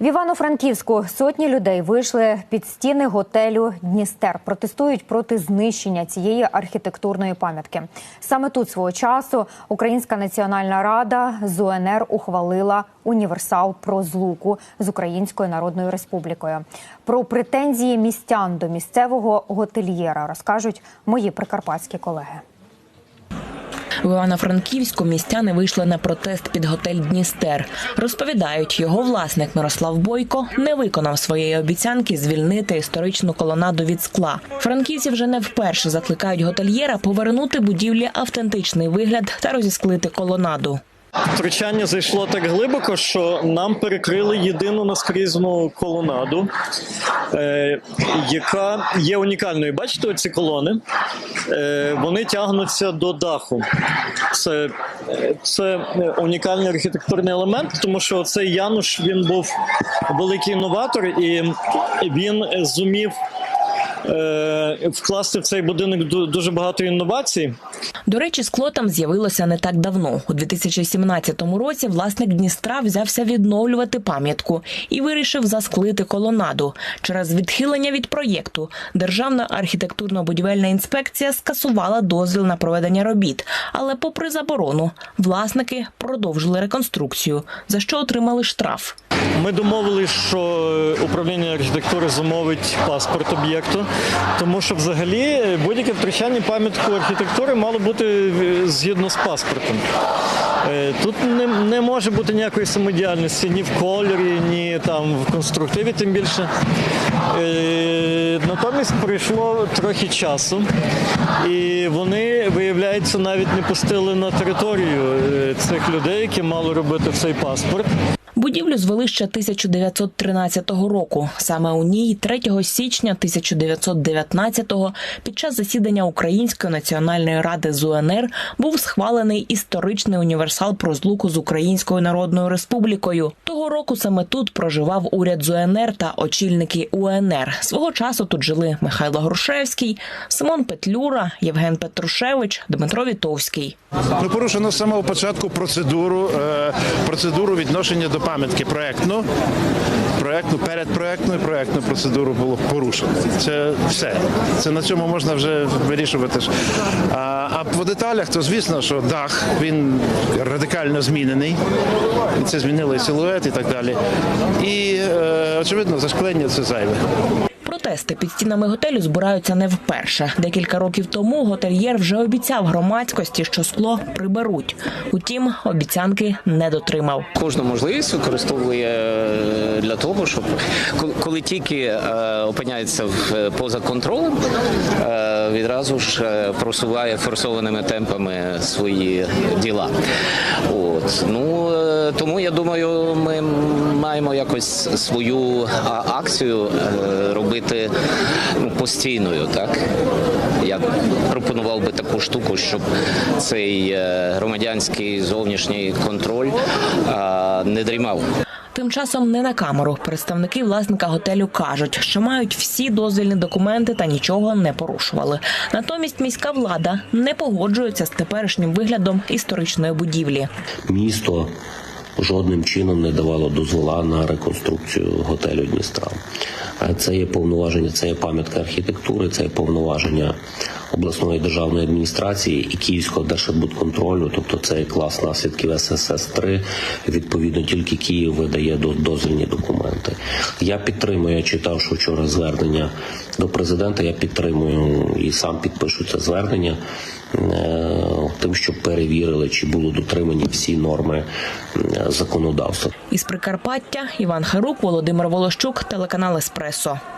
В Івано-Франківську сотні людей вийшли під стіни готелю Дністер. Протестують проти знищення цієї архітектурної пам'ятки. Саме тут свого часу Українська національна рада з УНР ухвалила універсал про злуку з Українською Народною Республікою. Про претензії містян до місцевого готельєра розкажуть мої прикарпатські колеги. В Івано-Франківську містяни вийшли на протест під готель Дністер. Розповідають, його власник Мирослав Бойко не виконав своєї обіцянки звільнити історичну колонаду від скла. Франківці вже не вперше закликають готельєра повернути будівлі автентичний вигляд та розісклити колонаду. Втручання зайшло так глибоко, що нам перекрили єдину наскрізну колонаду, е, яка є унікальною. Бачите, оці колони? Е, вони тягнуться до даху. Це, це унікальний архітектурний елемент, тому що цей Януш він був великий інноватор, і він зумів вкласти в цей будинок ду- дуже багато інновацій. До речі, скло там з'явилося не так давно. У 2017 році власник Дністра взявся відновлювати пам'ятку і вирішив засклити колонаду. Через відхилення від проєкту Державна архітектурно-будівельна інспекція скасувала дозвіл на проведення робіт. Але, попри заборону, власники продовжили реконструкцію, за що отримали штраф. Ми домовились, що управління архітектури замовить паспорт об'єкту, тому що взагалі будь-яке втрачання пам'ятку архітектури мало бути е, згідно з паспортом. Е, Тут не, не може бути ніякої самодіяльності ні в кольорі, ні там в конструктиві, тим більше. Е, Натомість пройшло трохи часу, і вони, виявляється, навіть не пустили на територію е, цих людей, які мали робити цей паспорт. Будівлю звели ще 1913 року. Саме у ній 3 січня 1919-го під час засідання Української національної ради з УНР був схвалений історичний універсал про злуку з Українською Народною Республікою. Року саме тут проживав уряд з УНР та очільники УНР. Свого часу тут жили Михайло Грушевський, Симон Петлюра, Євген Петрушевич, Дмитро Вітовський. Ну, порушено з самого початку процедуру, е, процедуру відношення до пам'ятки проектну. Проектну, передпроектну і проектну процедуру було порушено. Це все. Це на цьому можна вже вирішувати. А, а по деталях, то звісно, що дах він радикально змінений. І це змінило і силует, і так далі. І е, очевидно, зашклення це зайве. Протести під стінами готелю збираються не вперше. Декілька років тому готельєр вже обіцяв громадськості, що скло приберуть. Утім, обіцянки не дотримав. кожну можливість використовує е, для того, щоб коли тільки е, опиняється в, поза контролем, відразу ж е, просуває форсованими темпами свої діла. От ну е, тому я думаю, ми маємо якось свою акцію е, робити ну, постійною, так. Я пропонував би таку штуку, щоб цей громадянський зовнішній контроль не дрімав. Тим часом не на камеру. Представники власника готелю кажуть, що мають всі дозвільні документи та нічого не порушували. Натомість міська влада не погоджується з теперішнім виглядом історичної будівлі. місто жодним чином не давало дозвола на реконструкцію готелю Дністра. Це є повноваження, це є пам'ятка архітектури, це є повноваження обласної державної адміністрації і Київського держбудконтролю, тобто це є клас наслідків ССС 3 Відповідно, тільки Київ видає до- дозвільні документи. Я підтримую, я читав, що вчора звернення до президента. Я підтримую і сам підпишу це звернення е, тим, щоб перевірили, чи були дотримані всі норми е, законодавства. Із Прикарпаття Іван Харук, Володимир Волощук, телеканал é só.